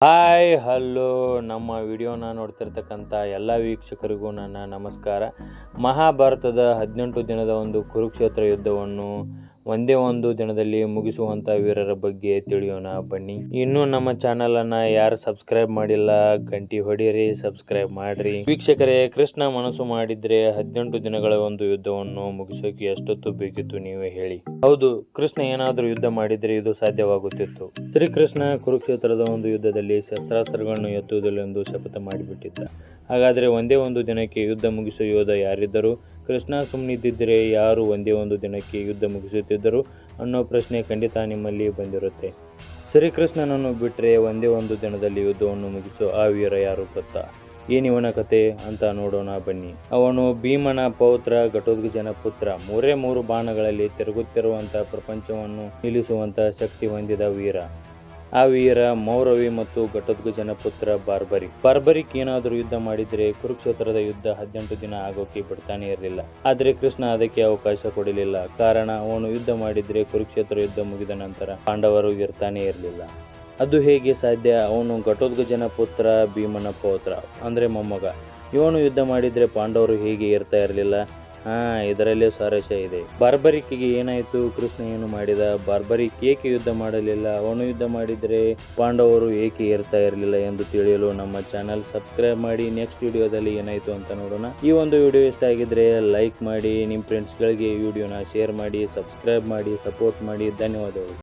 Hi, hello. ನಮ್ಮ ವಿಡಿಯೋನ ನೋಡ್ತಿರ್ತಕ್ಕಂಥ ಎಲ್ಲ ವೀಕ್ಷಕರಿಗೂ ನನ್ನ ನಮಸ್ಕಾರ. ಮಹಾಭಾರತದ ಹದಿನೆಂಟು ದಿನದ ಒಂದು ಕುರುಕ್ಷೇತ್ರ ಯುದ್ಧವನ್ನು ಒಂದೇ ಒಂದು ದಿನದಲ್ಲಿ ಮುಗಿಸುವಂತ ವೀರರ ಬಗ್ಗೆ ತಿಳಿಯೋಣ ಬನ್ನಿ. ಇನ್ನು ನಮ್ಮ ಚಾನೆಲ್ ಅನ್ನ ಯಾರು ಸಬ್ಸ್ಕ್ರೈಬ್ ಮಾಡಿಲ್ಲ, ಗಂಟಿ ಹೊಡೀರಿ ಸಬ್ಸ್ಕ್ರೈಬ್ ಮಾಡ್ರಿ. ವೀಕ್ಷಕರೇ, ಕೃಷ್ಣ ಮನಸ್ಸು ಮಾಡಿದ್ರೆ ಹದಿನೆಂಟು ದಿನಗಳ ಒಂದು ಯುದ್ಧವನ್ನು ಮುಗಿಸೋಕೆ ಎಷ್ಟೊತ್ತು ಬೇಕಿತ್ತು ನೀವೇ ಹೇಳಿ. ಹೌದು, ಕೃಷ್ಣ ಏನಾದರೂ ಯುದ್ಧ ಮಾಡಿದ್ರೆ ಇದು ಸಾಧ್ಯವಾಗುತ್ತಿತ್ತು. ಶ್ರೀಕೃಷ್ಣ ಕುರುಕ್ಷೇತ್ರದ ಒಂದು ಯುದ್ಧದಲ್ಲಿ ಶಸ್ತ್ರಾಸ್ತ್ರಗಳನ್ನು ಎತ್ತುವುದಿಲ್ಲ ಎಂದು ಶಪಥ ಮಾಡಿಬಿಟ್ಟಿದ್ದ. ಹಾಗಾದರೆ ಒಂದೇ ಒಂದು ದಿನಕ್ಕೆ ಯುದ್ಧ ಮುಗಿಸುವ ಯೋಧ ಯಾರಿದ್ದರು? ಕೃಷ್ಣ ಸುಮ್ಮನಿದ್ದಿದ್ದರೆ ಯಾರು ಒಂದೇ ಒಂದು ದಿನಕ್ಕೆ ಯುದ್ಧ ಮುಗಿಸುತ್ತಿದ್ದರು? ಅನ್ನೋ ಪ್ರಶ್ನೆ ಖಂಡಿತ ನಿಮ್ಮಲ್ಲಿ ಬಂದಿರುತ್ತೆ. ಶ್ರೀಕೃಷ್ಣನನ್ನು ಬಿಟ್ಟರೆ ಒಂದೇ ಒಂದು ದಿನದಲ್ಲಿ ಯುದ್ಧವನ್ನು ಮುಗಿಸೋ ಆ ವೀರ ಯಾರು ಗೊತ್ತಾ? ಏನಿವನ ಕತೆ? ಅಂತ ನೋಡೋಣ ಬನ್ನಿ. ಅವನು ಭೀಮನ ಪೌತ್ರ, ಘಟೋದ್ಗಜನ ಪುತ್ರ, ಮೂರೇ ಮೂರು ಬಾಣಗಳಲ್ಲಿ ತಿರುಗುತ್ತಿರುವಂಥ ಪ್ರಪಂಚವನ್ನು ನಿಲ್ಲಿಸುವಂಥ ಶಕ್ತಿ ಹೊಂದಿದ ವೀರ. ಆ ವೀರ ಮೌರವಿ ಮತ್ತು ಘಟೋದ್ಗಜನ ಪುತ್ರ ಬಾರ್ಬರಿ. ಬಾರ್ಬರಿಕ್ ಏನಾದರೂ ಯುದ್ಧ ಮಾಡಿದರೆ ಕುರುಕ್ಷೇತ್ರದ ಯುದ್ಧ ಹದಿನೆಂಟು ದಿನ ಆಗೋಕೆ ಬಿಡ್ತಾನೆ ಇರಲಿಲ್ಲ. ಆದರೆ ಕೃಷ್ಣ ಅದಕ್ಕೆ ಅವಕಾಶ ಕೊಡಲಿಲ್ಲ. ಕಾರಣ, ಅವನು ಯುದ್ಧ ಮಾಡಿದ್ರೆ ಕುರುಕ್ಷೇತ್ರ ಯುದ್ಧ ಮುಗಿದ ನಂತರ ಪಾಂಡವರು ಇರ್ತಾನೆ ಇರಲಿಲ್ಲ. ಅದು ಹೇಗೆ ಸಾಧ್ಯ? ಅವನು ಘಟೋದ್ಗಜನ ಪುತ್ರ ಭೀಮನ ಪೌತ್ರ, ಅಂದ್ರೆ ಮೊಮ್ಮಗ. ಇವನು ಯುದ್ಧ ಮಾಡಿದ್ರೆ ಪಾಂಡವರು ಹೇಗೆ ಇರ್ತಾ ಇರಲಿಲ್ಲ? ಹಾ, ಇದರಲ್ಲೇ ಸ್ವಾರಸ್ಯ ಇದೆ. ಬಾರ್ಬರಿಕ್ಕಿಗೆ ಏನಾಯಿತು? ಕೃಷ್ಣ ಏನು ಮಾಡಿದ? ಬಾರ್ಬರಿಕ್ ಏಕೆ ಯುದ್ಧ ಮಾಡಲಿಲ್ಲ? ಅವನು ಯುದ್ಧ ಮಾಡಿದರೆ ಪಾಂಡವರು ಏಕೆ ಇರ್ತಾ ಇರಲಿಲ್ಲ ಎಂದು ತಿಳಿಯಲು ನಮ್ಮ ಚಾನಲ್ ಸಬ್ಸ್ಕ್ರೈಬ್ ಮಾಡಿ. ನೆಕ್ಸ್ಟ್ ವಿಡಿಯೋದಲ್ಲಿ ಏನಾಯ್ತು ಅಂತ ನೋಡೋಣ. ಈ ಒಂದು ವಿಡಿಯೋ ಇಷ್ಟ ಆಗಿದ್ರೆ ಲೈಕ್ ಮಾಡಿ. ನಿಮ್ಮ ಫ್ರೆಂಡ್ಸ್ಗಳಿಗೆ ಈ ವಿಡಿಯೋನ ಶೇರ್ ಮಾಡಿ, ಸಬ್ಸ್ಕ್ರೈಬ್ ಮಾಡಿ ಸಪೋರ್ಟ್ ಮಾಡಿ. ಧನ್ಯವಾದಗಳು.